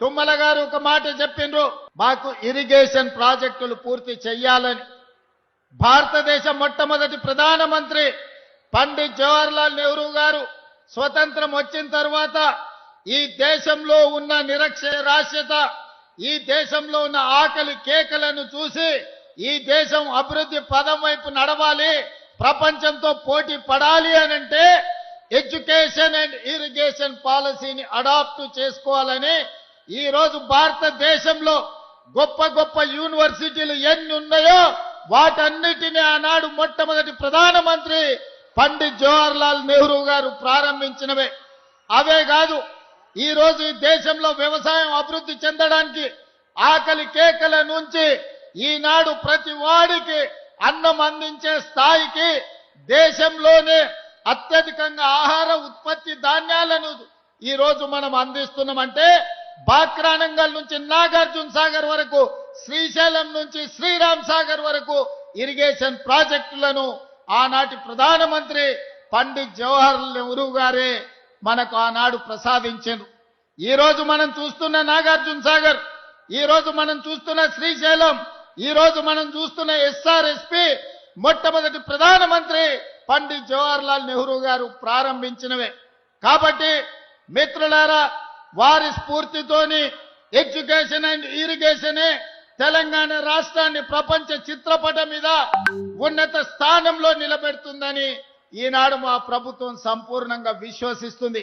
తుమ్మల గారు ఒక మాట చెప్పిండ్రు మాకు ఇరిగేషన్ ప్రాజెక్టులు పూర్తి చెయ్యాలని. భారతదేశ మొట్టమొదటి ప్రధానమంత్రి పండిత్ జవహర్లాల్ నెహ్రూ గారు స్వతంత్రం వచ్చిన తర్వాత ఈ దేశంలో ఉన్న నిరక్షరాస్యత ఈ దేశంలో ఉన్న ఆకలి కేకలను చూసి ఈ దేశం అభివృద్ధి పదం వైపు నడవాలి ప్రపంచంతో పోటీ పడాలి అని అంటే ఎడ్యుకేషన్ అండ్ ఇరిగేషన్ పాలసీని అడాప్ట్ చేసుకోవాలని ఈరోజు భారతదేశంలో గొప్ప గొప్ప యూనివర్సిటీలు ఎన్ని ఉన్నాయో వాటన్నిటిని ఆనాడు మొట్టమొదటి ప్రధానమంత్రి పండిత్ జవహర్లాల్ నెహ్రూ గారు ప్రారంభించినవే. అవే కాదు ఈరోజు ఈ దేశంలో వ్యవసాయం అభివృద్ధి చెందడానికి ఆకలి కేకల నుంచి ఈనాడు ప్రతి వాడికి అన్నం అందించే స్థాయికి దేశంలోనే అత్యధికంగా ఆహార ఉత్పత్తి ధాన్యాలను ఈరోజు మనం అందిస్తున్నామంటే బాక్రానంగల్ నుంచి నాగార్జున సాగర్ వరకు శ్రీశైలం నుంచి శ్రీరామ్ సాగర్ వరకు ఇరిగేషన్ ప్రాజెక్టులను ఆనాటి ప్రధానమంత్రి పండిత్ జవహర్ నెహ్రూ గారే మనకు ఆనాడు ప్రసాదించారు ఈ రోజు మనం చూస్తున్న నాగార్జున సాగర్ ఈ రోజు మనం చూస్తున్న శ్రీశైలం ఈ రోజు మనం చూస్తున్న ఎస్ఆర్ఎస్పి మొట్టమొదటి ప్రధానమంత్రి పండిత్ జవహర్లాల్ నెహ్రూ గారు ప్రారంభించినవే. కాబట్టి మిత్రులారా వారి స్ఫూర్తితోని ఎడ్యుకేషన్ అండ్ ఇరిగేషనే తెలంగాణ రాష్ట్రాన్ని ప్రపంచ చిత్రపటం మీద ఉన్నత స్థానంలో నిలబెడుతుందని ఈనాడు మా ప్రభుత్వం సంపూర్ణంగా విశ్వసిస్తుంది.